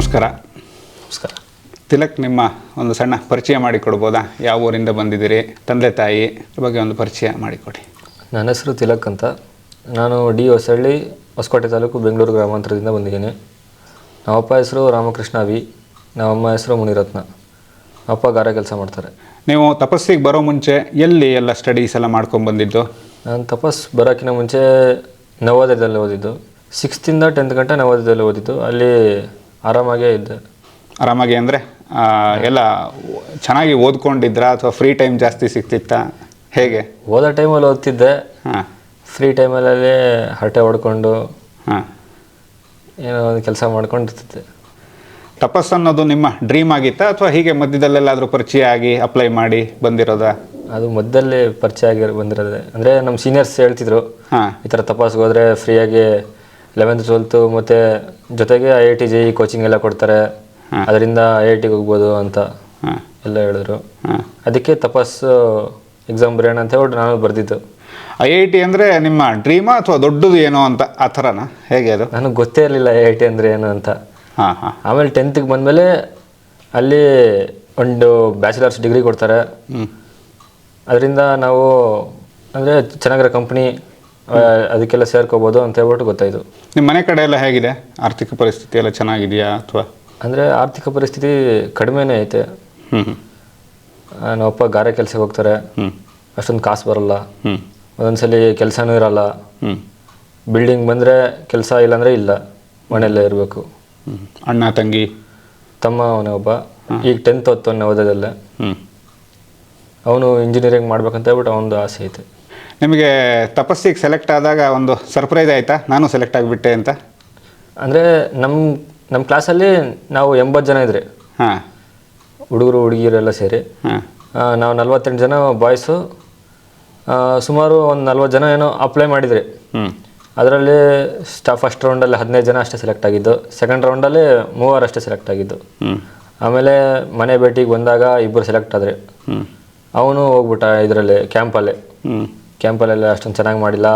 ನಮಸ್ಕಾರ. ನಮಸ್ಕಾರ. ತಿಲಕ್ ನಿಮ್ಮ ಒಂದು ಸಣ್ಣ ಪರಿಚಯ ಮಾಡಿಕೊಡ್ಬೋದಾ? ಯಾವ ಊರಿಂದ ಬಂದಿದ್ದೀರಿ? ತಂದೆ ತಾಯಿ ಬಗ್ಗೆ ಒಂದು ಪರಿಚಯ ಮಾಡಿಕೊಡಿ. ನನ್ನ ಹೆಸರು ತಿಲಕ್ ಅಂತ. ನಾನು ಡಿ ಹೊಸಳ್ಳಿ ಹೊಸಕೋಟೆ ತಾಲೂಕು ಬೆಂಗಳೂರು ಗ್ರಾಮಾಂತರದಿಂದ ಬಂದಿದ್ದೀನಿ. ನಮ್ಮಪ್ಪ ಹೆಸರು ರಾಮಕೃಷ್ಣ ವಿ ನಮ್ಮಮ್ಮ ಹೆಸರು ಮುನಿರತ್ನ. ಅಪ್ಪ ಗಾರ ಕೆಲಸ ಮಾಡ್ತಾರೆ. ನೀವು ತಪಸ್ಸಿಗೆ ಬರೋ ಮುಂಚೆ ಎಲ್ಲಿ ಎಲ್ಲ ಸ್ಟಡೀಸ್ ಎಲ್ಲ ಮಾಡ್ಕೊಂಡು ಬಂದಿದ್ದು? ನಾನು ತಪಸ್ ಬರೋಕ್ಕಿಂತ ಮುಂಚೆ ನವೋದಯದಲ್ಲಿ ಓದಿದ್ದು. ಸಿಕ್ಸ್ತಿಂದ ಟೆಂತ್ ಗಂಟೆ ನವೋದಯದಲ್ಲಿ ಓದಿದ್ದು. ಅಲ್ಲಿ ಆರಾಮಾಗೇ ಇದ್ದೆ. ಆರಾಮಾಗಿ ಅಂದರೆ ಎಲ್ಲ ಚೆನ್ನಾಗಿ ಓದ್ಕೊಂಡಿದ್ರಾ ಅಥವಾ ಫ್ರೀ ಟೈಮ್ ಜಾಸ್ತಿ ಸಿಗ್ತಿತ್ತಾ? ಹೇಗೆ? ಓದೋ ಟೈಮಲ್ಲಿ ಓದ್ತಿದ್ದೆ. ಹಾಂ. ಫ್ರೀ ಟೈಮಲ್ಲಿ ಹರಟೆ ಹೊಡ್ಕೊಂಡು ಹಾಂ. ಏನೋ ಒಂದು ಕೆಲಸ ಮಾಡ್ಕೊಂಡಿರ್ತಿದ್ದೆ. ತಪಸ್ ಅನ್ನೋದು ನಿಮ್ಮ ಡ್ರೀಮ್ ಆಗಿತ್ತಾ ಅಥವಾ ಹೀಗೆ ಮಧ್ಯದಲ್ಲೆಲ್ಲಾದರೂ ಪರಿಚಯ ಆಗಿ ಅಪ್ಲೈ ಮಾಡಿ ಬಂದಿರೋದಾ? ಅದು ಮಧ್ಯದಲ್ಲಿ ಪರಿಚಯ ಆಗಿ ಬಂದಿರೋದೆ. ಅಂದರೆ ನಮ್ಮ ಸೀನಿಯರ್ಸ್ ಹೇಳ್ತಿದ್ರು ಹಾಂ. ಈ ಥರ ತಪಾಸ್ಗೆ ಹೋದರೆ ಫ್ರೀಯಾಗಿ ಲೆವೆಂತ್ ಟ್ವೆಲ್ತು ಮತ್ತು ಜೊತೆಗೆ I I T JEE coaching ಎಲ್ಲ ಕೊಡ್ತಾರೆ. ಅದರಿಂದ ಐ ಐ ಟಿಗೆ ಹೋಗ್ಬೋದು ಅಂತ ಎಲ್ಲ ಹೇಳಿದ್ರು. ಅದಕ್ಕೆ ತಪಸ್ಸು ಎಕ್ಸಾಮ್ ಬರೆಯೋಣ ಅಂತ ಹೇಳ್ಬಿಟ್ಟು ನಾನು ಬರೆದಿದ್ದು. ಐ ಐ ಟಿ ಅಂದರೆ ನಿಮ್ಮ ಡ್ರೀಮಾ ಅಥವಾ ದೊಡ್ಡದು ಏನೋ ಅಂತ ಆ ಥರನಾ? ಹೇಗೆ ಅದು? ನನಗೆ ಗೊತ್ತೇ ಇರಲಿಲ್ಲ ಐ ಐ ಟಿ ಅಂದರೆ ಏನು ಅಂತ. ಹಾಂ ಹಾಂ. ಆಮೇಲೆ ಟೆಂತ್ಗೆ ಬಂದಮೇಲೆ ಅಲ್ಲಿ ಒಂದು ಬ್ಯಾಚುಲರ್ಸ್ ಡಿಗ್ರಿ ಕೊಡ್ತಾರೆ. ಅದರಿಂದ ನಾವು ಅಂದರೆ ಚೆನ್ನಾಗಿರೋ ಕಂಪ್ನಿ ಅದಕ್ಕೆಲ್ಲ ಸೇರ್ಕೋಬಹುದು ಅಂತ ಹೇಳ್ಬಿಟ್ಟು ಗೊತ್ತಾಯಿತು. ನಿಮ್ಮ ಮನೆ ಕಡೆ ಎಲ್ಲ ಹೇಗಿದೆ? ಆರ್ಥಿಕ ಪರಿಸ್ಥಿತಿ ಎಲ್ಲ ಚೆನ್ನಾಗಿದೆಯಾ ಅಥವಾ? ಅಂದರೆ ಆರ್ಥಿಕ ಪರಿಸ್ಥಿತಿ ಕಡಿಮೆನೇ ಐತೆ. ಹ್ಞೂ ನಮ್ಮಪ್ಪ ಗಾರೆ ಕೆಲಸಕ್ಕೆ ಹೋಗ್ತಾರೆ. ಅಷ್ಟೊಂದು ಕಾಸು ಬರಲ್ಲ. ಒಂದೊಂದ್ಸಲಿ ಕೆಲಸನೂ ಇರಲ್ಲ. ಹ್ಞೂ ಬಿಲ್ಡಿಂಗ್ ಬಂದರೆ ಕೆಲಸ ಇಲ್ಲಾಂದರೆ ಇಲ್ಲ. ಮನೆಯಲ್ಲೇ ಇರಬೇಕು. ಹ್ಞೂ ಅಣ್ಣ ತಂಗಿ? ತಮ್ಮ ಅವನೇ ಒಬ್ಬ. ಈಗ ಟೆಂತ್ ಹೊತ್ತು ಓದೋದಲ್ಲೇ. ಹ್ಞೂ ಅವನು ಇಂಜಿನಿಯರಿಂಗ್ ಮಾಡ್ಬೇಕಂತ ಹೇಳ್ಬಿಟ್ಟು ಅವನದು ಆಸೆ ಐತೆ. ನಿಮಗೆ ತಪಸ್ಸಿಗೆ ಸೆಲೆಕ್ಟ್ ಆದಾಗ ಒಂದು ಸರ್ಪ್ರೈಸ್ ಆಯಿತಾ? ನಾನು ಸೆಲೆಕ್ಟ್ ಆಗಿಬಿಟ್ಟೆ ಅಂತ. ಅಂದರೆ ನಮ್ಮ ನಮ್ಮ ಕ್ಲಾಸಲ್ಲಿ ನಾವು ಎಂಬತ್ತು ಜನ ಇದ್ರಿ. ಹಾಂ. ಹುಡುಗರು ಹುಡುಗಿಯರೆಲ್ಲ ಸೇರಿ. ಹಾಂ. ಆ, ನಾವು ನಲ್ವತ್ತೆಂಟು ಜನ ಬಾಯ್ಸು ಸುಮಾರು ಒಂದು ನಲ್ವತ್ತು ಜನ ಏನೋ ಅಪ್ಲೈ ಮಾಡಿದ್ರಿ. ಹ್ಞೂ ಅದರಲ್ಲಿ ಸ್ಟಾ ಫಸ್ಟ್ ರೌಂಡಲ್ಲಿ ಹದಿನೈದು ಜನ ಅಷ್ಟೇ ಸೆಲೆಕ್ಟ್ ಆಗಿದ್ದು ಸೆಕೆಂಡ್ ರೌಂಡಲ್ಲಿ ಮೂವರು ಅಷ್ಟೇ ಸೆಲೆಕ್ಟ್ ಆಗಿದ್ದು. ಹ್ಞೂ ಆಮೇಲೆ ಮನೆ ಭೇಟಿಗೆ ಬಂದಾಗ ಇಬ್ಬರು ಸೆಲೆಕ್ಟ್ ಆದ್ರಿ. ಹ್ಞೂ ಅವನು ಹೋಗ್ಬಿಟ್ಟ ಇದರಲ್ಲಿ ಕ್ಯಾಂಪಲ್ಲಿ ಹ್ಞೂ ಕ್ಯಾಂಪಲ್ಲೆಲ್ಲ ಅಷ್ಟೊಂದು ಚೆನ್ನಾಗಿ ಮಾಡಿಲ್ಲ.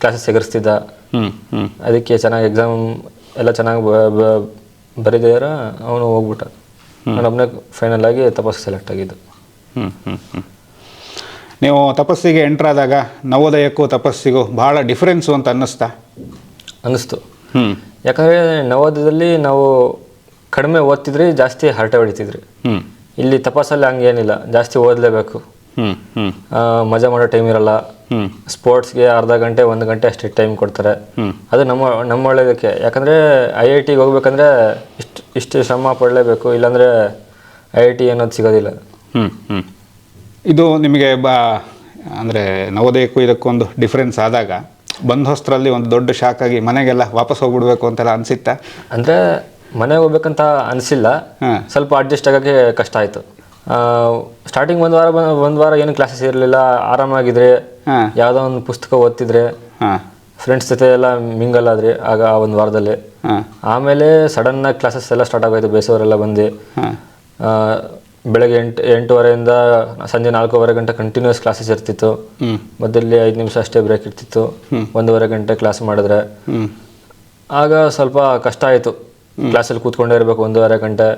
ಕ್ಲಾಸಸ್ ಎಗರಿಸ್ತಿದ್ದ. ಅದಕ್ಕೆ ಚೆನ್ನಾಗಿ ಎಕ್ಸಾಮ್ ಎಲ್ಲ ಚೆನ್ನಾಗಿ ಬರೆದಿದಾರ ಅವನು ಹೋಗ್ಬಿಟ್ಟ. ನಾನು ಒಬ್ಬನೇ ಫೈನಲ್ ಆಗಿ ತಪಸ್ ಸೆಲೆಕ್ಟ್ ಆಗಿದ್ದು. ಹ್ಞೂ ಹ್ಞೂ ಹ್ಞೂ ನೀವು ತಪಸ್ಸಿಗೆ ಎಂಟ್ರ್ ಆದಾಗ ನವೋದಯಕ್ಕೂ ತಪಸ್ಸಿಗೂ ಭಾಳ ಡಿಫ್ರೆನ್ಸು ಅಂತ ಅನ್ನಿಸ್ತಾ? ಅನ್ನಿಸ್ತು. ಯಾಕಂದರೆ ನವೋದಯದಲ್ಲಿ ನಾವು ಕಡಿಮೆ ಓದ್ತಿದ್ರಿ ಜಾಸ್ತಿ ಹರಟೆ ಹೊಡಿತಿದ್ರಿ. ಇಲ್ಲಿ ತಪಸ್ಸಲ್ಲಿ ಹಂಗೇನಿಲ್ಲ ಜಾಸ್ತಿ ಓದಲೇಬೇಕು. ಮಜಾ ಮಾಡೋ ಟೈಮ್ ಇರಲ್ಲ. ಹ್ಞೂ ಸ್ಪೋರ್ಟ್ಸ್ಗೆ ಅರ್ಧ ಗಂಟೆ ಒಂದು ಗಂಟೆ ಅಷ್ಟೇ ಟೈಮ್ ಕೊಡ್ತಾರೆ. ಹ್ಞೂ ಅದು ನಮ್ಮ ನಮ್ಮ ಒಳ್ಳೇದಕ್ಕೆ. ಯಾಕಂದರೆ ಐ ಐ ಟಿಗೆ ಹೋಗ್ಬೇಕಂದ್ರೆ ಇಷ್ಟು ಇಷ್ಟು ಶ್ರಮ ಪಡಲೇಬೇಕು. ಇಲ್ಲಾಂದರೆ ಐ ಐ ಟಿ ಅನ್ನೋದು ಸಿಗೋದಿಲ್ಲ. ಹ್ಞೂ ಹ್ಞೂ ಇದು ನಿಮಗೆ ಬಾ ಅಂದರೆ ನವೋದಯಕ್ಕೂ ಇದಕ್ಕೂ ಒಂದು ಡಿಫ್ರೆನ್ಸ್ ಆದಾಗ ಬಂಧೋಸ್ತ್ರಲ್ಲಿ ಒಂದು ದೊಡ್ಡ ಶಾಕ್ ಆಗಿ ಮನೆಗೆಲ್ಲ ವಾಪಸ್ ಹೋಗ್ಬಿಡ್ಬೇಕು ಅಂತೆಲ್ಲ ಅನಿಸಿತ್ತ? ಅಂದರೆ ಮನೆಗೆ ಹೋಗ್ಬೇಕಂತ ಅನಿಸಿಲ್ಲ. ಸ್ವಲ್ಪ ಅಡ್ಜಸ್ಟ್ ಆಗೋಕ್ಕೆ ಕಷ್ಟ ಆಯಿತು. ಸ್ಟಾರ್ಟಿಂಗ್ ಒಂದು ವಾರ ಒಂದು ವಾರ ಏನು ಕ್ಲಾಸಸ್ ಇರಲಿಲ್ಲ ಆರಾಮಾಗಿದ್ರೆ ಯಾವುದೋ ಒಂದು ಪುಸ್ತಕ ಓದ್ತಿದ್ರೆ ಫ್ರೆಂಡ್ಸ್ ಜೊತೆ ಎಲ್ಲ ಮಿಂಗಲ್ ಆದ್ರೆ ಆಗ ಆ ಒಂದು ವಾರದಲ್ಲಿ. ಆಮೇಲೆ ಆಮೇಲೆ ಸಡನ್ನಾಗಿ ಕ್ಲಾಸಸ್ ಎಲ್ಲ ಸ್ಟಾರ್ಟ್ ಆಗೋಯ್ತು ಬೇಸವರೆಲ್ಲ ಬಂದು. ಬೆಳಗ್ಗೆ ಎಂಟು ಎಂಟೂವರೆಯಿಂದ ಸಂಜೆ ನಾಲ್ಕೂವರೆ ಗಂಟೆ ಕಂಟಿನ್ಯೂಸ್ ಕ್ಲಾಸಸ್ ಇರ್ತಿತ್ತು. ಮೊದಲಲ್ಲಿ ಮಧ್ಯದಲ್ಲಿ ಐದು ನಿಮಿಷ ಅಷ್ಟೇ ಬ್ರೇಕ್ ಇರ್ತಿತ್ತು. ಒಂದೂವರೆ ಗಂಟೆ ಕ್ಲಾಸ್ ಮಾಡಿದ್ರೆ. ಆಗ ಸ್ವಲ್ಪ ಕಷ್ಟ ಆಯಿತು. ಕ್ಲಾಸಲ್ಲಿ ಕೂತ್ಕೊಂಡೇ ಇರಬೇಕು ಒಂದೂವರೆ ಗಂಟೆ.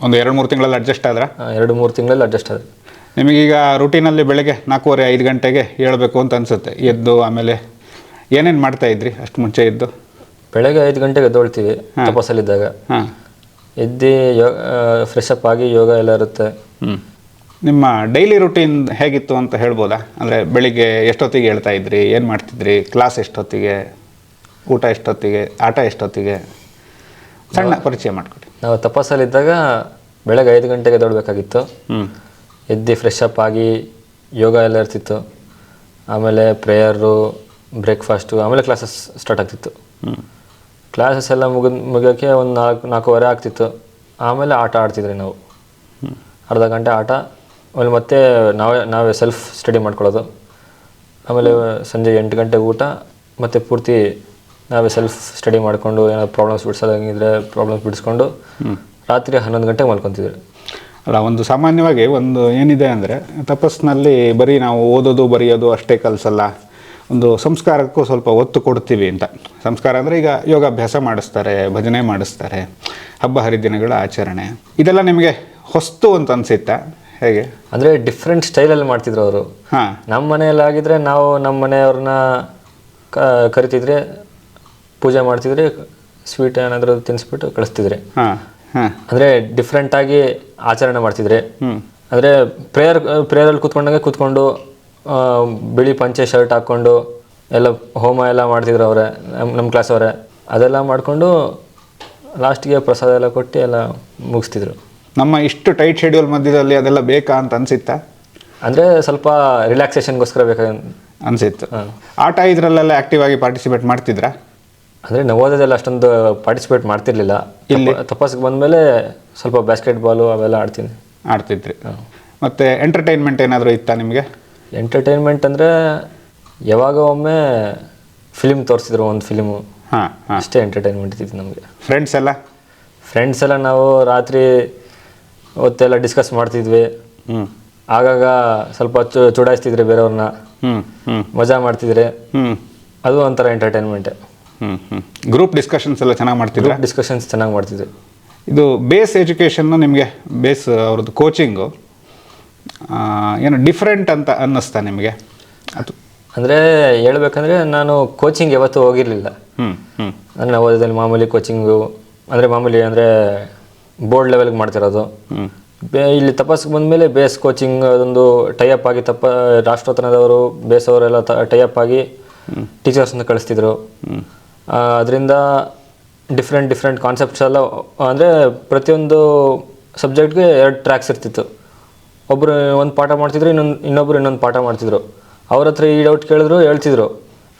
ಒಂದು ಎರಡು ಮೂರು ತಿಂಗಳಲ್ಲಿ ಅಡ್ಜಸ್ಟ್ ಆದ್ರೆ? ಎರಡು ಮೂರು ತಿಂಗಳಲ್ಲಿ ಅಡ್ಜಸ್ಟ್ ಆದ್ರೆ ನಿಮಗೀಗ ರೂಟೀನಲ್ಲಿ ಬೆಳಗ್ಗೆ ನಾಲ್ಕೂವರೆ ಐದು ಗಂಟೆಗೆ ಏಳಬೇಕು ಅಂತ ಅನಿಸುತ್ತೆ. ಎದ್ದು ಆಮೇಲೆ ಏನೇನು ಮಾಡ್ತಾ ಇದ್ರಿ ಅಷ್ಟು ಮುಂಚೆ ಎದ್ದು? ಬೆಳಗ್ಗೆ ಐದು ಗಂಟೆಗೆ ಎದ್ದೊಳ್ತೀವಿ ತಪಸ್ಸಲ್ಲಿದ್ದಾಗ. ಹಾಂ. ಎದ್ದು ಯೋ ಫ್ರೆಶ್ ಅಪ್ ಆಗಿ ಯೋಗ ಎಲ್ಲ ಇರುತ್ತೆ. ಹ್ಞೂ ನಿಮ್ಮ ಡೈಲಿ ರುಟೀನ್ ಹೇಗಿತ್ತು ಅಂತ ಹೇಳ್ಬೋದಾ? ಅಂದರೆ ಬೆಳಿಗ್ಗೆ ಎಷ್ಟೊತ್ತಿಗೆ ಹೇಳ್ತಾ ಇದ್ರಿ ಏನು ಮಾಡ್ತಿದ್ರಿ ಕ್ಲಾಸ್ ಎಷ್ಟೊತ್ತಿಗೆ ಊಟ ಎಷ್ಟೊತ್ತಿಗೆ ಆಟ ಎಷ್ಟೊತ್ತಿಗೆ? ಸಣ್ಣ ಪರಿಚಯ ಮಾಡಿಕೊಡಿ. ನಾವು ತಪಸ್ಸಲ್ಲಿದ್ದಾಗ ಬೆಳಗ್ಗೆ ಐದು ಗಂಟೆಗೆ ಎದ್ದೊಳ್ಬೇಕಾಗಿತ್ತು ಎದ್ದು ಫ್ರೆಶ್ ಅಪ್ ಆಗಿ ಯೋಗ ಎಲ್ಲ ಇರ್ತಿತ್ತು. ಆಮೇಲೆ ಪ್ರೇಯರು ಬ್ರೇಕ್ಫಾಸ್ಟು ಆಮೇಲೆ ಕ್ಲಾಸಸ್ ಸ್ಟಾರ್ಟ್ ಆಗ್ತಿತ್ತು. ಕ್ಲಾಸಸ್ ಎಲ್ಲ ಮುಗಿದ ಮುಗಿಯೋಕ್ಕೆ ಒಂದು ನಾಲ್ಕು ನಾಲ್ಕೂವರೆ ಆಗ್ತಿತ್ತು. ಆಮೇಲೆ ಆಟ ಆಡ್ತಿದ್ರಿ ನಾವು. ಅರ್ಧ ಗಂಟೆ ಆಟ. ಆಮೇಲೆ ಮತ್ತೆ ನಾವೇ ನಾವೇ ಸೆಲ್ಫ್ ಸ್ಟಡಿ ಮಾಡ್ಕೊಳ್ಳೋದು. ಆಮೇಲೆ ಸಂಜೆ ಎಂಟು ಗಂಟೆಗೆ ಊಟ ಮತ್ತು ಪೂರ್ತಿ ನಾವೇ ಸೆಲ್ಫ್ ಸ್ಟಡಿ ಮಾಡಿಕೊಂಡು ಏನಾದ್ರು ಪ್ರಾಬ್ಲಮ್ಸ್ ಬಿಡಿಸೋದಾಗಿದ್ರೆ ಪ್ರಾಬ್ಲಮ್ಸ್ ಬಿಡಿಸ್ಕೊಂಡು ರಾತ್ರಿ ಹನ್ನೊಂದು ಗಂಟೆಗೆ ಮಲ್ಕೊತಿದ್ರು ಅಲ್ಲ ಒಂದು ಸಾಮಾನ್ಯವಾಗಿ ಒಂದು ಏನಿದೆ ಅಂದರೆ ತಪಸ್ಸಿನಲ್ಲಿ ಬರೀ ನಾವು ಓದೋದು ಬರೆಯೋದು ಅಷ್ಟೇ ಕಲಿಸಲ್ಲ. ಒಂದು ಸಂಸ್ಕಾರಕ್ಕೂ ಸ್ವಲ್ಪ ಒತ್ತು ಕೊಡ್ತೀವಿ ಅಂತ. ಸಂಸ್ಕಾರ ಅಂದರೆ ಈಗ ಯೋಗಾಭ್ಯಾಸ ಮಾಡಿಸ್ತಾರೆ ಭಜನೆ ಮಾಡಿಸ್ತಾರೆ ಹಬ್ಬ ಹರಿದಿನಗಳ ಆಚರಣೆ. ಇದೆಲ್ಲ ನಿಮಗೆ ಹೊಸ್ತು ಅಂತ ಅನಿಸುತ್ತಾ? ಹೇಗೆ? ಅಂದರೆ ಡಿಫ್ರೆಂಟ್ ಸ್ಟೈಲಲ್ಲಿ ಮಾಡ್ತಿದ್ರು ಅವರು. ಹಾಂ. ನಮ್ಮ ಮನೆಯಲ್ಲಿ ಆಗಿದ್ರೆ ನಾವು ನಮ್ಮ ಮನೆಯವ್ರನ್ನ ಕ ಕರಿತಿದ್ರೆ ಪೂಜೆ ಮಾಡ್ತಿದ್ರೆ ಸ್ವೀಟ್ ಏನಾದರೂ ತಿನ್ನಿಸ್ಬಿಟ್ಟು ಕಳಿಸ್ತಿದ್ರೆ. ಹಾಂ ಹಾಂ. ಅಂದರೆ ಡಿಫ್ರೆಂಟಾಗಿ ಆಚರಣೆ ಮಾಡ್ತಿದ್ರೆ. ಅಂದರೆ ಪ್ರೇಯರ್ ಪ್ರೇಯರಲ್ಲಿ ಕುತ್ಕೊಂಡಂಗೆ ಕೂತ್ಕೊಂಡು ಆ, ಬಿಳಿ ಪಂಚೆ ಶರ್ಟ್ ಹಾಕ್ಕೊಂಡು ಎಲ್ಲ ಹೋಮ ಎಲ್ಲ ಮಾಡ್ತಿದ್ರು ಅವರೇ ನಮ್ಮ ನಮ್ಮ ಕ್ಲಾಸ್ ಅವರೇ. ಅದೆಲ್ಲ ಮಾಡಿಕೊಂಡು ಲಾಸ್ಟಿಗೆ ಪ್ರಸಾದ ಎಲ್ಲ ಕೊಟ್ಟು ಎಲ್ಲ ಮುಗಿಸ್ತಿದ್ರು. ನಮ್ಮ ಇಷ್ಟು ಟೈಟ್ ಶೆಡ್ಯೂಲ್ ಮಧ್ಯದಲ್ಲಿ ಅದೆಲ್ಲ ಬೇಕಾ ಅಂತ ಅನ್ಸಿತ್ತಾ? ಅಂದರೆ ಸ್ವಲ್ಪ ರಿಲ್ಯಾಕ್ಸೇಷನ್ಗೋಸ್ಕರ ಬೇಕಾಗ ಅನಿಸಿತ್ತು. ಆಟ ಇದರಲ್ಲೆಲ್ಲ ಆಕ್ಟಿವ್ ಆಗಿ ಪಾರ್ಟಿಸಿಪೇಟ್ ಮಾಡ್ತಿದ್ರಾ? ಅಂದರೆ ನವೋದಯದಲ್ಲಿ ಅಷ್ಟೊಂದು ಪಾರ್ಟಿಸಿಪೇಟ್ ಮಾಡ್ತಿರ್ಲಿಲ್ಲ. ಇಲ್ಲಿ? ತಪಾಸ್ಗೆ ಬಂದಮೇಲೆ ಸ್ವಲ್ಪ ಬ್ಯಾಸ್ಕೆಟ್ಬಾಲು ಅವೆಲ್ಲ ಆಡ್ತೀನಿ. ಆಡ್ತಿದ್ರಿ. ಮತ್ತು ಎಂಟರ್ಟೈನ್ಮೆಂಟ್ ಏನಾದರೂ ಇತ್ತಾ ನಿಮಗೆ? ಎಂಟರ್ಟೈನ್ಮೆಂಟ್ ಅಂದರೆ ಯಾವಾಗ ಒಮ್ಮೆ ಫಿಲಿಮ್ ತೋರಿಸಿದ್ರು ಒಂದು ಫಿಲಿಮು ಹಾಂ ಅಷ್ಟೇ ಎಂಟರ್ಟೈನ್ಮೆಂಟ್ ಇತ್ತು ನಮಗೆ. ಫ್ರೆಂಡ್ಸ್ ಎಲ್ಲ? ಫ್ರೆಂಡ್ಸ್ ಎಲ್ಲ ನಾವು ರಾತ್ರಿ ಹೊತ್ತೆಲ್ಲ ಡಿಸ್ಕಸ್ ಮಾಡ್ತಿದ್ವಿ. ಹ್ಞೂ ಆಗಾಗ ಸ್ವಲ್ಪ ಚುಡಾಯಿಸ್ತಿದ್ರಿ ಬೇರೆಯವ್ರನ್ನ. ಮಜಾ ಮಾಡ್ತಿದ್ರೆ. ಹ್ಞೂ ಅದು ಒಂಥರ ಎಂಟರ್ಟೈನ್ಮೆಂಟೇ ಗ್ರೂಪ್ ಡಿಸ್ಕಷನ್ಸ್ ಎಲ್ಲ ಚೆನ್ನಾಗಿ ಮಾಡ್ತಿದ್ರು? ಡಿಸ್ಕಷನ್ಸ್ ಚೆನ್ನಾಗಿ ಮಾಡ್ತಿದ್ವಿ. ಇದು ಬೇಸ್ ಎಜುಕೇಷನ್ನು ನಿಮಗೆ ಬೇಸ್ ಅವ್ರದ್ದು ಕೋಚಿಂಗು ಏನು ಡಿಫ್ರೆಂಟ್ ಅಂತ ಅನ್ನಿಸ್ತಾ ನಿಮಗೆ? ಅದು. ಅಂದರೆ ಹೇಳ್ಬೇಕಂದ್ರೆ ನಾನು ಕೋಚಿಂಗ್ ಯಾವತ್ತೂ ಹೋಗಿರಲಿಲ್ಲ. ಹ್ಞೂ ಹ್ಞೂ ಅಂದರೆ ಓದೋದಲ್ಲಿ ಮಾಮೂಲಿ ಕೋಚಿಂಗು ಅಂದರೆ ಮಾಮೂಲಿ ಅಂದರೆ ಬೋರ್ಡ್ ಲೆವೆಲ್ಗೆ ಮಾಡ್ತಿರೋದು. ಇಲ್ಲಿ ತಪಸ್ಗೆ ಬಂದಮೇಲೆ ಬೇಸ್ ಕೋಚಿಂಗ್ ಅದೊಂದು ಟೈಅಪ್ ಆಗಿ ತಪ್ಪ ರಾಷ್ಟ್ರೋತ್ತನದವರು ಬೇಸ್ ಅವರೆಲ್ಲ ಟೈಅಪ್ ಆಗಿ ಟೀಚರ್ಸ್ನ ಕಳಿಸ್ತಿದ್ರು. ಅದರಿಂದ ಡಿಫ್ರೆಂಟ್ ಡಿಫ್ರೆಂಟ್ ಕಾನ್ಸೆಪ್ಟ್ಸ್ ಎಲ್ಲ ಅಂದರೆ ಪ್ರತಿಯೊಂದು ಸಬ್ಜೆಕ್ಟ್ಗೆ ಎರಡು ಟ್ರ್ಯಾಕ್ಸ್ ಇರ್ತಿತ್ತು. ಒಬ್ಬರು ಒಂದು ಪಾಠ ಮಾಡ್ತಿದ್ರು ಇನ್ನೊಂದು ಇನ್ನೊಬ್ರು ಇನ್ನೊಂದು ಪಾಠ ಮಾಡ್ತಿದ್ರು. ಅವ್ರ ಹತ್ರ ಈ ಡೌಟ್ ಕೇಳಿದ್ರು ಹೇಳ್ತಿದ್ರು.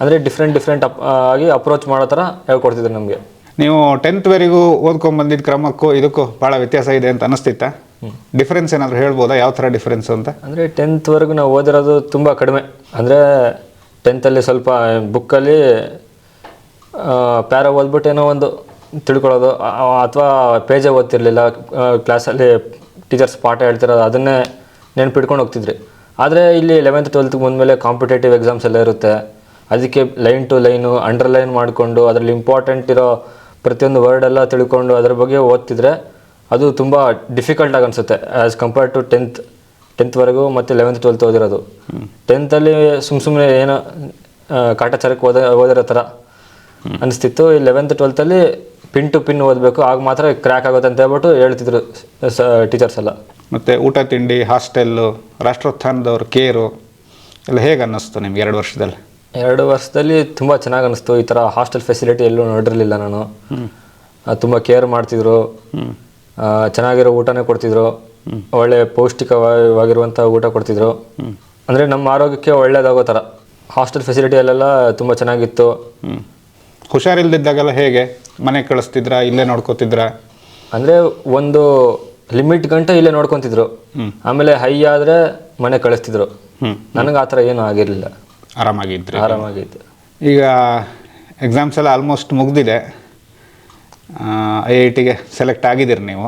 ಅಂದರೆ ಡಿಫ್ರೆಂಟ್ ಡಿಫ್ರೆಂಟ್ ಅಪ್ ಆಗಿ ಅಪ್ರೋಚ್ ಮಾಡೋ ಥರ ಹೇಳ್ಕೊಡ್ತಿದ್ರು ನಮಗೆ. ನೀವು ಟೆಂತ್ವರೆಗೂ ಓದ್ಕೊಂಡ್ ಬಂದಿದ್ದ ಕ್ರಮಕ್ಕೂ ಇದಕ್ಕೂ ಭಾಳ ವ್ಯತ್ಯಾಸ ಇದೆ ಅಂತ ಅನಿಸ್ತಿತ್ತಾ? ಡಿಫ್ರೆನ್ಸ್ ಏನಾದರೂ ಹೇಳ್ಬೋದಾ? ಯಾವ ಥರ ಡಿಫ್ರೆನ್ಸ್ ಅಂತ? ಅಂದರೆ ಟೆಂತ್ವರೆಗೂ ನಾವು ಓದಿರೋದು ತುಂಬ ಕಡಿಮೆ. ಅಂದರೆ ಟೆಂತಲ್ಲಿ ಸ್ವಲ್ಪ ಬುಕ್ಕಲ್ಲಿ ಪ್ಯಾರ ಓದ್ಬಿಟ್ಟು ಏನೋ ಒಂದು ತಿಳ್ಕೊಳ್ಳೋದು ಅಥವಾ ಪೇಜೇ ಓದ್ತಿರಲಿಲ್ಲ ಕ್ಲಾಸಲ್ಲಿ ಟೀಚರ್ಸ್ ಪಾಠ ಹೇಳ್ತಿರೋದು ಅದನ್ನೇ ನೆನ್ಪಿಟ್ಕೊಂಡು ಹೋಗ್ತಿದ್ರಿ. ಆದರೆ ಇಲ್ಲಿ ಲೆವೆಂತ್ ಟ್ವೆಲ್ತ್ಗೆ ಬಂದಮೇಲೆ ಕಾಂಪಿಟೇಟಿವ್ ಎಕ್ಸಾಮ್ಸ್ ಎಲ್ಲ ಇರುತ್ತೆ. ಅದಕ್ಕೆ ಲೈನ್ ಟು ಲೈನು ಅಂಡರ್ಲೈನ್ ಮಾಡಿಕೊಂಡು ಅದರಲ್ಲಿ ಇಂಪಾರ್ಟೆಂಟ್ ಇರೋ ಪ್ರತಿಯೊಂದು ವರ್ಡ್ ಎಲ್ಲ ತಿಳ್ಕೊಂಡು ಅದ್ರ ಬಗ್ಗೆ ಓದ್ತಿದ್ರೆ ಅದು ತುಂಬ ಡಿಫಿಕಲ್ಟಾಗಿ ಅನಿಸುತ್ತೆ ಆ್ಯಸ್ ಕಂಪೇರ್ ಟು ಟೆಂತ್ ಟೆಂತ್ವರೆಗೂ ಮತ್ತು ಲೆವೆಂತ್ ಟ್ವೆಲ್ತ್ ಓದಿರೋದು. ಟೆಂತಲ್ಲಿ ಸುಮ್ಮ ಸುಮ್ಮನೆ ಏನೋ ಕಾಟಾಚಾರಕ್ಕೆ ಓದ ಓದಿರೋ ಥರ. ಅನಿಸ್ತಿತ್ತು ಈ ಲೆವೆಂತ್ ಟ್ವೆಲ್ತಲ್ಲಿ ಪಿನ್ ಟು ಪಿನ್ ಓದಬೇಕು. ಆಗ ಮಾತ್ರ ಕ್ರ್ಯಾಕ್ ಆಗುತ್ತೆ ಅಂತ ಹೇಳ್ಬಿಟ್ಟು ಹೇಳ್ತಿದ್ರು ಟೀಚರ್ಸ್ ಎಲ್ಲ. ಮತ್ತು ಊಟ ತಿಂಡಿ ಹಾಸ್ಟೆಲ್ಲು ರಾಷ್ಟ್ರೋತ್ಥಾನದವ್ರ ಕೇರು ಎಲ್ಲ ಹೇಗೆ ಅನ್ನಿಸ್ತು ನಿಮ್ಗೆ ಎರಡು ವರ್ಷದಲ್ಲಿ? ಎರಡು ವರ್ಷದಲ್ಲಿ ತುಂಬ ಚೆನ್ನಾಗಿ ಅನಿಸ್ತು ಈ ಥರ ಹಾಸ್ಟೆಲ್ ಫೆಸಿಲಿಟಿ ಎಲ್ಲೂ ನೋಡಿರಲಿಲ್ಲ ನಾನು. ತುಂಬ ಕೇರ್ ಮಾಡ್ತಿದ್ರು. ಚೆನ್ನಾಗಿರೋ ಊಟನೇ ಕೊಡ್ತಿದ್ರು. ಒಳ್ಳೆ ಪೌಷ್ಟಿಕವಾಗಿರುವಂಥ ಊಟ ಕೊಡ್ತಿದ್ರು. ಅಂದರೆ ನಮ್ಮ ಆರೋಗ್ಯಕ್ಕೆ ಒಳ್ಳೇದಾಗೋ ಥರ ಹಾಸ್ಟೆಲ್ ಫೆಸಿಲಿಟಿಯಲ್ಲೆಲ್ಲ ತುಂಬ ಚೆನ್ನಾಗಿತ್ತು. ಹುಷಾರಿಲ್ದಿದ್ದಾಗೆಲ್ಲ ಹೇಗೆ? ಮನೆ ಕಳಿಸ್ತಿದ್ರಾ ಇಲ್ಲೇ ನೋಡ್ಕೋತಿದ್ರಾ? ಅಂದರೆ ಒಂದು ಲಿಮಿಟ್ ಗಂಟೆ ಇಲ್ಲೇ ನೋಡ್ಕೊತಿದ್ರು. ಆಮೇಲೆ ಹೈ ಆದರೆ ಮನೆ ಕಳಿಸ್ತಿದ್ರು. ನನಗೆ ಆ ಥರ ಏನೂ ಆಗಿರಲಿಲ್ಲ. ಆರಾಮಾಗಿದ್ರಿ. ಆರಾಮಾಗಿತ್ತು ಈಗ ಎಕ್ಸಾಮ್ಸ್ ಎಲ್ಲ ಆಲ್ಮೋಸ್ಟ್ ಮುಗ್ದಿದೆ. ಐ ಐ ಟಿಗೆ ಸೆಲೆಕ್ಟ್ ಆಗಿದ್ದೀರಿ ನೀವು.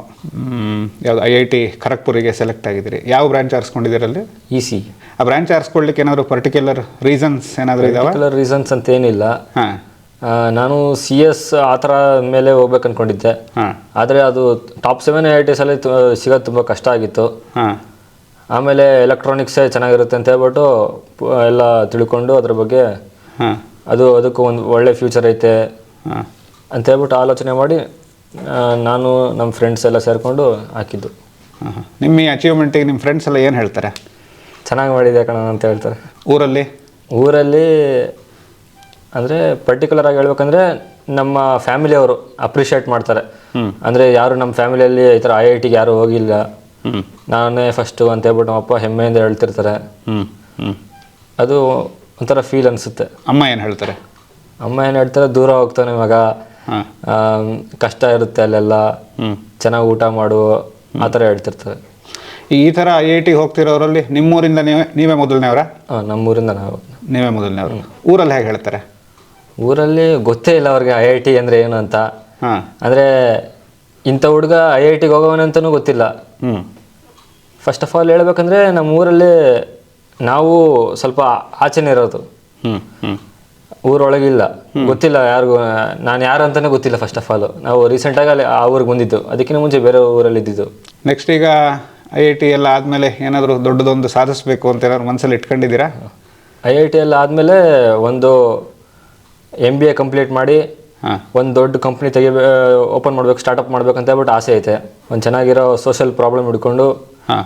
ಯಾವುದು ಐ ಐ ಟಿ ಖರಗ್ಪುರಿಗೆ ಸೆಲೆಕ್ಟ್ ಆಗಿದ್ದೀರಿ. ಯಾವ ಬ್ರಾಂಚ್ ಆರಿಸ್ಕೊಂಡಿದ್ದೀರಲ್ಲಿ ಸಿ ಆ ಬ್ರ್ಯಾಂಚ್ ಆರಿಸ್ಕೊಳ್ಲಿಕ್ಕೆ ಏನಾದರೂ ಪರ್ಟಿಕ್ಯುಲರ್ ರೀಸನ್ಸ್ ಏನಾದರೂ ಇದಾವೆ? ಪರ್ಟಿಕ್ಯುಲರ್ ರೀಸನ್ಸ್ ಅಂತ ಏನಿಲ್ಲ. ಹಾಂ. ನಾನು ಸಿ ಎಸ್ ಆ ಥರ ಮೇಲೆ ಹೋಗ್ಬೇಕು ಅನ್ಕೊಂಡಿದ್ದೆ. ಹಾಂ. ಆದರೆ ಅದು ಟಾಪ್ ಸೆವೆನ್ ಐ ಟಿ ಸಲ್ಲಿ ಸಿಗೋದು ತುಂಬ ಕಷ್ಟ ಆಗಿತ್ತು. ಆಮೇಲೆ ಎಲೆಕ್ಟ್ರಾನಿಕ್ಸೇ ಚೆನ್ನಾಗಿರುತ್ತೆ ಅಂತ ಹೇಳ್ಬಿಟ್ಟು ಎಲ್ಲ ತಿಳ್ಕೊಂಡು ಅದ್ರ ಬಗ್ಗೆ ಅದು ಅದಕ್ಕೂ ಒಂದು ಒಳ್ಳೆ ಫ್ಯೂಚರ್ ಐತೆ ಅಂತ ಹೇಳ್ಬಿಟ್ಟು ಆಲೋಚನೆ ಮಾಡಿ ನಾನು ನಮ್ಮ ಫ್ರೆಂಡ್ಸ್ ಎಲ್ಲ ಸೇರಿಕೊಂಡು ಹಾಕಿದ್ದು. ನಿಮ್ಮ ಈ ಅಚೀವ್ಮೆಂಟಿಗೆ ನಿಮ್ಮ ಫ್ರೆಂಡ್ಸ್ ಎಲ್ಲ ಏನು ಹೇಳ್ತಾರೆ? ಚೆನ್ನಾಗಿ ಮಾಡಿದೆ ಕಣ ಅಂತ ಹೇಳ್ತಾರೆ. ಊರಲ್ಲಿ? ಊರಲ್ಲಿ ಅಂದರೆ ಪರ್ಟಿಕ್ಯುಲರ್ ಆಗಿ ಹೇಳ್ಬೇಕಂದ್ರೆ ನಮ್ಮ ಫ್ಯಾಮಿಲಿಯವರು ಅಪ್ರಿಷಿಯೇಟ್ ಮಾಡ್ತಾರೆ. ಅಂದರೆ ಯಾರು ನಮ್ಮ ಫ್ಯಾಮಿಲಿಯಲ್ಲಿ ಈ ಥರ ಐ ಐ ಟಿಗೆ ಯಾರು ಹೋಗಿಲ್ಲ. ನಾನೇ ಫಸ್ಟು ಅಂತ ಹೇಳ್ಬಿಟ್ಟು ನಮ್ಮ ಅಪ್ಪ ಹೆಮ್ಮೆಯಿಂದ ಹೇಳ್ತಿರ್ತಾರೆ. ಅದು ಒಂಥರ ಫೀಲ್ ಅನಿಸುತ್ತೆ. ಅಮ್ಮ ಏನು ಹೇಳ್ತಾರೆ? ಅಮ್ಮ ಏನು ಹೇಳ್ತಾರೆ? ದೂರ ಹೋಗ್ತಾನೆ ಇವಾಗ ಕಷ್ಟ ಇರುತ್ತೆ ಅಲ್ಲೆಲ್ಲ. ಚೆನ್ನಾಗಿ ಊಟ ಮಾಡು ಆ ಥರ ಹೇಳ್ತಿರ್ತಾರೆ. ಈ ಥರ ಐ ಐ ಟಿಗೆ ಹೋಗ್ತಿರೋರಲ್ಲಿ ನಿಮ್ಮೂರಿಂದ ನೀವೇ ನೀವೇ ಮೊದಲನೇ ಅವರ ನಮ್ಮೂರಿಂದ ನಾವು. ನೀವೇ ಮೊದಲನೇವ್ರು? ಊರಲ್ಲಿ ಹೇಗೆ ಹೇಳ್ತಾರೆ? ಊರಲ್ಲಿ ಗೊತ್ತೇ ಇಲ್ಲ ಅವ್ರಿಗೆ ಐ ಐ ಟಿ ಅಂದರೆ ಏನು ಅಂತ. ಹಾಂ. ಅಂದರೆ ಇಂಥ ಹುಡುಗ ಐ ಐ ಟಿಗೆ ಹೋಗೋವನಂತನೂ ಗೊತ್ತಿಲ್ಲ. ಹ್ಞೂ ಫಸ್ಟ್ ಆಫ್ ಆಲ್ ಹೇಳ್ಬೇಕಂದ್ರೆ ನಮ್ಮ ಊರಲ್ಲಿ ನಾವು ಸ್ವಲ್ಪ ಆಚೆನೇ ಇರೋದು. ಹ್ಞೂ ಹ್ಞೂ ಊರೊಳಗಿಲ್ಲ ಗೊತ್ತಿಲ್ಲ ಯಾರಿಗೂ ನಾನು ಯಾರು ಅಂತಾನೆ ಗೊತ್ತಿಲ್ಲ ಫಸ್ಟ್ ಆಫ್ ಆಲ್ ನಾವು ರೀಸೆಂಟಾಗಿ ಅಲ್ಲಿ ಆ ಊರಿಗೆ ಬಂದಿದ್ದು. ಅದಕ್ಕಿಂತ ಮುಂಚೆ ಬೇರೆ ಊರಲ್ಲಿ ಇದ್ದಿದ್ದು. ನೆಕ್ಸ್ಟ್ ಈಗ ಐ ಐ ಟಿ ಎಲ್ಲ ಆದಮೇಲೆ ಏನಾದರೂ ದೊಡ್ಡದೊಂದು ಸಾಧಿಸಬೇಕು ಅಂತ ಏನಾದ್ರು ಮನಸ್ಸಲ್ಲಿ ಇಟ್ಕೊಂಡಿದ್ದೀರಾ? ಐ ಐ ಟಿ ಎಲ್ಲ ಆದಮೇಲೆ ಒಂದು ಎಂ ಬಿ ಎ ಕಂಪ್ಲೀಟ್ ಮಾಡಿ ಹಾಂ. ಒಂದು ದೊಡ್ಡ ಕಂಪ್ನಿ ತೆಗಿ ಓಪನ್ ಮಾಡ್ಬೇಕು ಸ್ಟಾರ್ಟಪ್ ಮಾಡ್ಬೇಕಂತ ಹೇಳ್ಬಿಟ್ಟು ಆಸೆ ಐತೆ. ಒಂದು ಚೆನ್ನಾಗಿರೋ ಸೋಷಿಯಲ್ ಪ್ರಾಬ್ಲಮ್ ಹಿಡ್ಕೊಂಡು ಹಾಂ.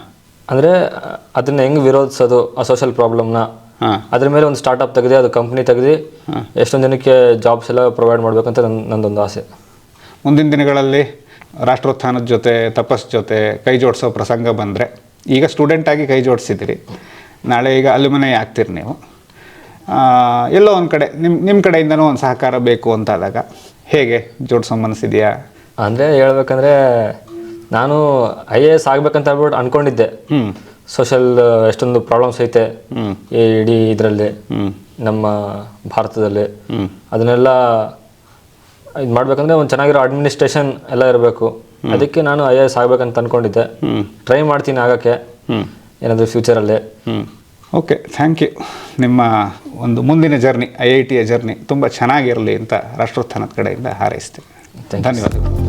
ಅಂದರೆ ಅದನ್ನ ಹೆಂಗೆ ವಿರೋಧಿಸೋದು ಆ ಸೋಷಿಯಲ್ ಪ್ರಾಬ್ಲಮ್ನ ಹಾಂ. ಅದ್ರ ಮೇಲೆ ಒಂದು ಸ್ಟಾರ್ಟಪ್ ತೆಗೆದು ಅದು ಕಂಪ್ನಿ ತೆಗೆದು ಎಷ್ಟೊಂದು ಜನಕ್ಕೆ ಜಾಬ್ಸ್ ಎಲ್ಲ ಪ್ರೊವೈಡ್ ಮಾಡಬೇಕಂತ ನನ್ನ ನಂದೊಂದು ಆಸೆ. ಮುಂದಿನ ದಿನಗಳಲ್ಲಿ ರಾಷ್ಟ್ರೋತ್ಥಾನದ ಜೊತೆ ತಪಸ್ ಜೊತೆ ಕೈ ಜೋಡಿಸೋ ಪ್ರಸಂಗ ಬಂದರೆ ಈಗ ಸ್ಟೂಡೆಂಟಾಗಿ ಕೈ ಜೋಡಿಸಿದ್ದೀರಿ. ನಾಳೆ ಈಗ ಅಲ್ಯುಮಿನೈ ಆಗ್ತೀರಿ ನೀವು. ಎಲ್ಲೋ ಒಂದು ಕಡೆ ನಿಮ್ಮ ನಿಮ್ಮ ಕಡೆಯಿಂದನೂ ಒಂದು ಸಹಕಾರ ಬೇಕು ಅಂತಾದಾಗ ಹೇಗೆ ಜೋಡಿಸೋ ಮನಸ್ಸಿದೆಯಾ? ಅಂದರೆ ಹೇಳ್ಬೇಕಂದ್ರೆ ನಾನು ಐ ಎ ಎಸ್ ಆಗ್ಬೇಕಂತ ಹೇಳ್ಬಿಟ್ಟು ಅನ್ಕೊಂಡಿದ್ದೆ. ಸೋಷಲ್ ಎಷ್ಟೊಂದು ಪ್ರಾಬ್ಲಮ್ಸ್ ಐತೆ ಈ ಇಡೀ ಇದರಲ್ಲಿ ನಮ್ಮ ಭಾರತದಲ್ಲಿ. ಅದನ್ನೆಲ್ಲ ಇದು ಮಾಡ್ಬೇಕಂದ್ರೆ ಒಂದು ಚೆನ್ನಾಗಿರೋ ಅಡ್ಮಿನಿಸ್ಟ್ರೇಷನ್ ಎಲ್ಲ ಇರಬೇಕು. ಅದಕ್ಕೆ ನಾನು ಐ ಎ ಎಸ್ ಆಗ್ಬೇಕಂತ ಅನ್ಕೊಂಡಿದ್ದೆ. ಟ್ರೈ ಮಾಡ್ತೀನಿ ಆಗೋಕ್ಕೆ. ಏನಾದರೂ ಫ್ಯೂಚರಲ್ಲಿ ಓಕೆ ಥ್ಯಾಂಕ್ ಯು ನಿಮ್ಮ ಒಂದು ಮುಂದಿನ ಜರ್ನಿ ಐ ಐ ಟಿಯ ಜರ್ನಿ ತುಂಬ ಚೆನ್ನಾಗಿರಲಿ ಅಂತ ರಾಷ್ಟ್ರೋತ್ಥಾನದ ಕಡೆಯಿಂದ ಹಾರೈಸ್ತೀನಿ. ಧನ್ಯವಾದಗಳು.